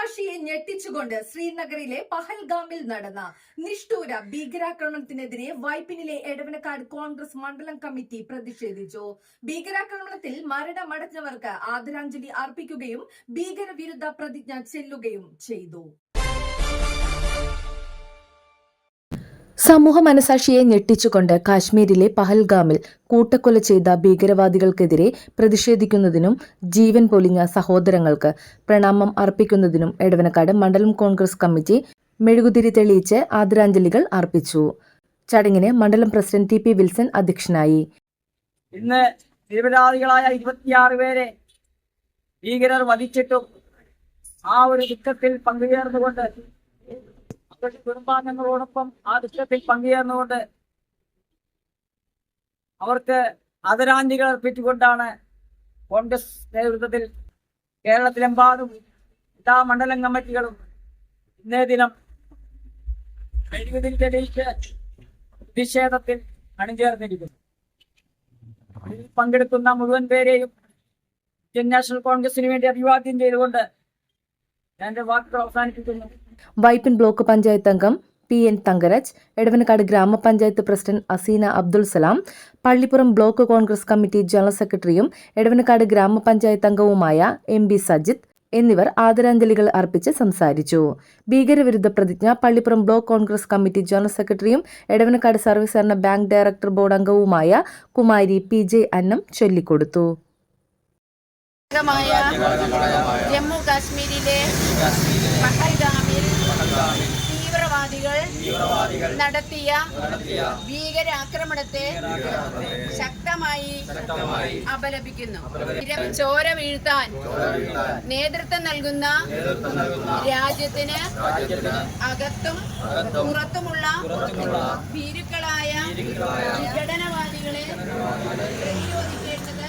മനസാക്ഷിയെ ഞെട്ടിച്ചുകൊണ്ട് ശ്രീനഗറിലെ പഹൽഗാമിൽ നടന്ന നിഷ്ഠൂര ഭീകരാക്രമണത്തിനെതിരെ വൈപ്പിനിലെ എടവനക്കാട് കോൺഗ്രസ് മണ്ഡലം കമ്മിറ്റി പ്രതിഷേധിച്ചു. ഭീകരാക്രമണത്തിൽ മരണമടഞ്ഞവർക്ക് ആദരാഞ്ജലി അർപ്പിക്കുകയും ഭീകരവിരുദ്ധ പ്രതിജ്ഞ ചെല്ലുകയും ചെയ്തു. സമൂഹ മനസാക്ഷിയെ ഞെട്ടിച്ചുകൊണ്ട് കാശ്മീരിലെ പഹൽഗാമിൽ കൂട്ടക്കൊല ചെയ്ത ഭീകരവാദികൾക്കെതിരെ പ്രതിഷേധിക്കുന്നതിനും ജീവൻ പൊലിഞ്ഞ സഹോദരങ്ങൾക്ക് പ്രണാമം അർപ്പിക്കുന്നതിനും എടവനക്കാട് മണ്ഡലം കോൺഗ്രസ് കമ്മിറ്റി മെഴുകുതിരി തെളിയിച്ച് ആദരാഞ്ജലികൾ അർപ്പിച്ചു. ചടങ്ങിന് മണ്ഡലം പ്രസിഡന്റ് ടി പി വിൽസൺ അധ്യക്ഷനായി. ഇന്ന് നിരപരാധികളായ ഇരുപത്തിയാറ് പേരെ ഭീകരർ വധിച്ചിട്ടും ആ ഒരു ദുഃഖത്തിൽ പങ്കുചേർന്നുകൊണ്ട് അവരുടെ കുടുംബാംഗങ്ങളോടൊപ്പം ആ ദുഃഖത്തിൽ പങ്കുചേർന്നുകൊണ്ട് അവർക്ക് ആദരാഞ്ജലികൾ അർപ്പിച്ചുകൊണ്ടാണ് കോൺഗ്രസ് നേതൃത്വത്തിൽ കേരളത്തിലെമ്പാടും എല്ലാ മണ്ഡലം കമ്മിറ്റികളും ഇന്നേ ദിനം കഴിവതിൽ തെളിയിച്ച് പ്രതിഷേധത്തിൽ അണിചേർന്നിരിക്കുന്നു. ഇതിൽ പങ്കെടുക്കുന്ന മുഴുവൻ പേരെയും ഇന്ത്യൻ നാഷണൽ കോൺഗ്രസിന് വേണ്ടി അഭിവാദ്യം ചെയ്തുകൊണ്ട് വൈപ്പിൻ ബ്ലോക്ക് പഞ്ചായത്ത് അംഗം പി എൻ തങ്കരാജ് എടവനക്കാട് ഗ്രാമപഞ്ചായത്ത് president Aseena Abdul Salam Pallippuram block Congress committee general സെക്രട്ടറിയും എടവനക്കാട് ഗ്രാമപഞ്ചായത്ത് അംഗവുമായ എം ബി സജിത്ത് എന്നിവർ ആദരാഞ്ജലികൾ അർപ്പിച്ച് സംസാരിച്ചു. ഭീകരവിരുദ്ധ പ്രതിജ്ഞ Pallippuram block Congress committee general സെക്രട്ടറിയും Edavanakkad service bank director board അംഗവുമായ കുമാരി പി ജെ അന്നം ചൊല്ലിക്കൊടുത്തു. ഭാഗമായ ജമ്മു കാശ്മീരിലെ പഹൽഗാമിൽ തീവ്രവാദികൾ നടത്തിയ ഭീകരാക്രമണത്തെ ശക്തമായി അപലപിക്കുന്നു. ചോര വീഴ്ത്താൻ നേതൃത്വം നൽകുന്ന രാജ്യത്തിന് അകത്തും പുറത്തുമുള്ള ഭീരുക്കളായ വിഘടനവാദികളെ പ്രതിരോധിക്കേണ്ടത്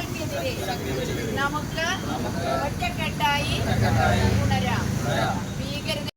ശക്തികൾക്കെതിരെ നമുക്ക് ഒറ്റക്കെട്ടായി ഉണരാം. ഭീകരത